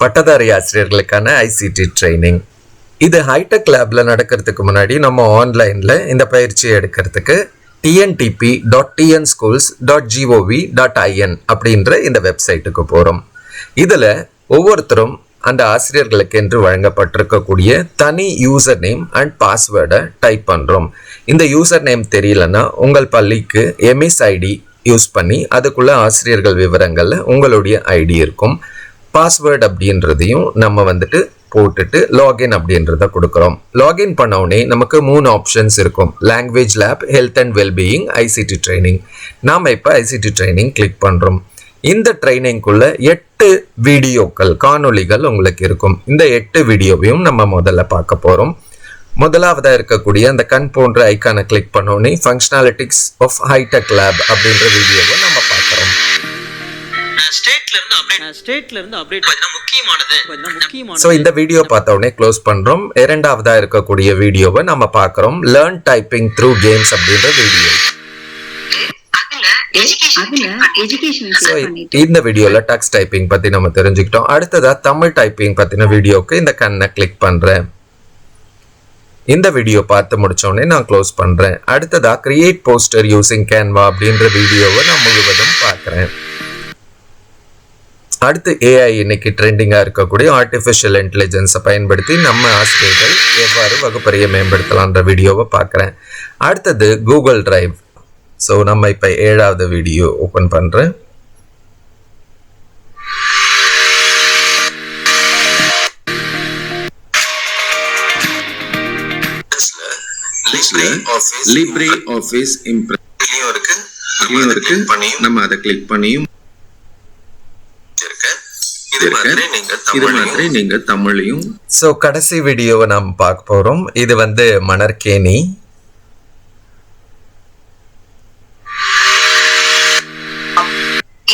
பட்டதாரி ஆசிரியர்களுக்கான ICT training இது ஹைடெக் லேப்ல நடக்கிறதுக்கு முன்னாடி நம்ம ஆன்லைன்ல இந்த பயிற்சியை எடுக்கிறதுக்கு TNTP dot TN schools dot gov dot IN அப்படின்ற இந்த வெப்சைட்டுக்கு போகிறோம் இதில் ஒவ்வொருத்தரும் அந்த ஆசிரியர்களுக்கு என்று வழங்கப்பட்டிருக்கக்கூடிய தனி யூசர் நேம் அண்ட் பாஸ்வேர்டை டைப் பண்ணுறோம் இந்த யூசர் நேம் தெரியலன்னா உங்கள் பள்ளிக்கு எம்எஸ் ஐடி யூஸ் பண்ணி அதுக்குள்ள ஆசிரியர்கள் விவரங்களில் உங்களுடைய ஐடி இருக்கும். பாஸ்வேர்டு அப்படின்றதையும் நம்ம வந்துட்டு போட்டுட்டு லாகின் அப்படின்றத கொடுக்குறோம். லாகின் பண்ணவுடனே நமக்கு மூணு ஆப்ஷன்ஸ் இருக்கும். Language lab health and wellbeing ICT training நாம் இப்போ ஐசிடி ட்ரைனிங் கிளிக் பண்ணுறோம் இந்த ட்ரைனிங்குள்ள எட்டு வீடியோக்கள் காணொளிகள் உங்களுக்கு இருக்கும். இந்த எட்டு வீடியோவையும் நம்ம முதல்ல பார்க்க போகிறோம் முதலாவதாக இருக்கக்கூடிய அந்த கண் போன்ற ஐக்கானை கிளிக் பண்ணோடனே ஃபங்க்ஷனாலிட்டிக்ஸ் ஆஃப் ஹைடெக் லேப் அப்படின்ற வீடியோவை நம்ம ஸ்டேட்ல இருந்து அப்டேட் ஸ்டேட்ல இருந்து அப்டேட் பார்த்தீங்கன்னா முக்கியமானது? கொஞ்சம் முக்கியமான ஸோ இந்த வீடியோ பார்த்த உடனே க்ளோஸ் பண்ணுறோம் இரண்டாவதா இருக்கக்கூடிய வீடியோவை நம்ம பார்க்குறோம். லேர்ன் டைப்பிங் த்ரூ கேம்ஸ் அப்படின்ற வீடியோ அதுல எஜுகேஷன் அதுல எஜுகேஷன் ஸோ கிளிக் பண்ணிட்டு இந்த வீடியோல டக்ஸ் டைப்பிங் பத்தி நம்ம தெரிஞ்சுக்கிட்டோம். அடுத்ததா தமிழ் டைப்பிங் பத்தின வீடியோக்கு இந்த கண்ணை கிளிக் பண்றேன். இந்த வீடியோ பார்த்து முடிச்ச உடனே நான் க்ளோஸ் பண்றேன். அடுத்ததா கிரியேட் போஸ்டர் யூசிங் கேன்வா அப்படின்ற வீடியோவை நான் முழுவதும் பார்க்குறேன். அடுத்து ஏஐ இன்னைக்கு ட்ரெண்டிங்காக இருக்கக்கூடிய ஆர்டிஃபிஷியல் இன்டெலிஜென்ஸை பயன்படுத்தி நம்ம ஆசிரியர்கள் எவ்வாறு வகுப்பறையை மேம்படுத்தலான்ற வீடியோவை பார்க்குறேன் அடுத்தது கூகுள் டிரைவ் ஸோ நம்ம இப்போ ஏழாவது வீடியோ ஓப்பன் பண்ணுறேன் லிப்ரே லிப்ரே ஆஃபீஸ் இம்ப்ரெஸ் இருக்கு நம்ம அதை கிளிக் பண்ணியும் நீங்க தமிழையும் ஸோ கடைசி வீடியோவை நாம் பார்க்க போறோம். இது வந்து மணற்கேணி.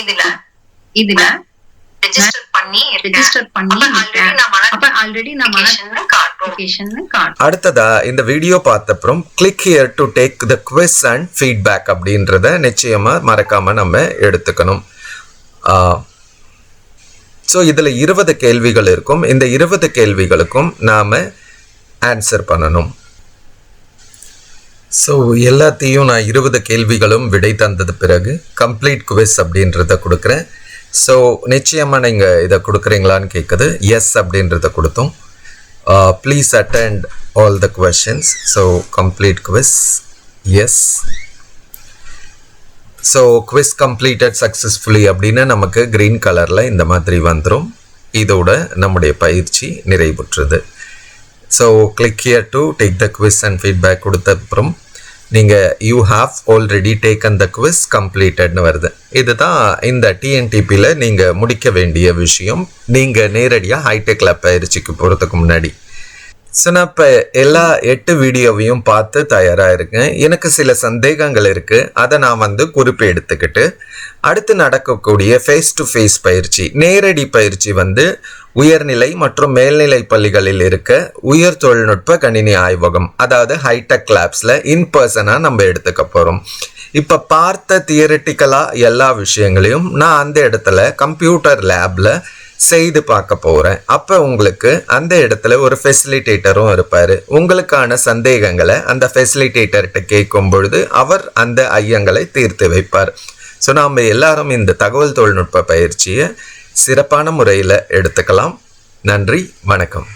இதுல இதுல அடுத்ததா இந்த video பார்த்தப்புறம் click here to take the quiz and feedback அப்படின்றத நிச்சயமா மறக்காம நம்ம எடுத்துக்கணும். ஸோ இதில் இருபது கேள்விகள் இருக்கும். இந்த இருபது கேள்விகளுக்கும் நாம் ஆன்சர் பண்ணணும். ஸோ எல்லாத்தையும் நான் இருபது கேள்விகளும் விடை தந்தது பிறகு கம்ப்ளீட் குவிஸ் அப்படின்றத கொடுக்குறேன். ஸோ நிச்சயமாக நீங்கள் இதை கொடுக்குறீங்களான்னு கேட்குது எஸ் அப்படின்றத கொடுத்தோம். Please attend all the questions so complete quiz yes so quiz completed successfully அப்படின்னு நமக்கு க்ரீன் கலரில் இந்த மாதிரி வந்துடும் இதோட நம்முடைய பயிற்சி நிறைவுற்றது. So click here to take the quiz and feedback கொடுத்த அப்புறம் நீங்கள் you have already taken the quiz கம்ப்ளீட்டட்னு வருது. இதுதான் இந்த டிஎன்டிபியில் நீங்கள் முடிக்க வேண்டிய விஷயம். நீங்கள் நேரடியாக ஹைடெக் லேப் பயிற்சிக்கு போகிறதுக்கு முன்னாடி. ஸோ நான் இப்போ எல்லா எட்டு வீடியோவையும் பார்த்து தயாராக இருக்கேன். எனக்கு சில சந்தேகங்கள் இருக்குது அதை நான் வந்து குறிப்பு எடுத்துக்கிட்டு அடுத்து நடக்கக்கூடிய ஃபேஸ் டு ஃபேஸ் பயிற்சி நேரடி பயிற்சி வந்து உயர்நிலை மற்றும் மேல்நிலை பள்ளிகளில் இருக்க உயர் தொழில்நுட்ப கணினி ஆய்வகம் அதாவது ஹைடெக் லேப்ஸில் இன் பர்சனாக நம்ம எடுத்துக்க போகிறோம் இப்போ பார்த்த தியரிட்டிக்கலாக எல்லா விஷயங்களையும் நான் அந்த இடத்துல கம்ப்யூட்டர் லேபில் செய்து பார்க்க போகிறேன் அப்போ உங்களுக்கு அந்த இடத்துல ஒரு ஃபெசிலிட்டேட்டரும் இருப்பார். உங்களுக்கான சந்தேகங்களை அந்த ஃபெசிலிட்டேட்டர்கிட்ட கேட்கும் பொழுது அவர் அந்த ஐயங்களை தீர்த்து வைப்பார். ஸோ நாம் எல்லாரும் இந்த தகவல் தொழில்நுட்ப பயிற்சியை சிறப்பான முறையில் எடுத்துக்கலாம். நன்றி வணக்கம்.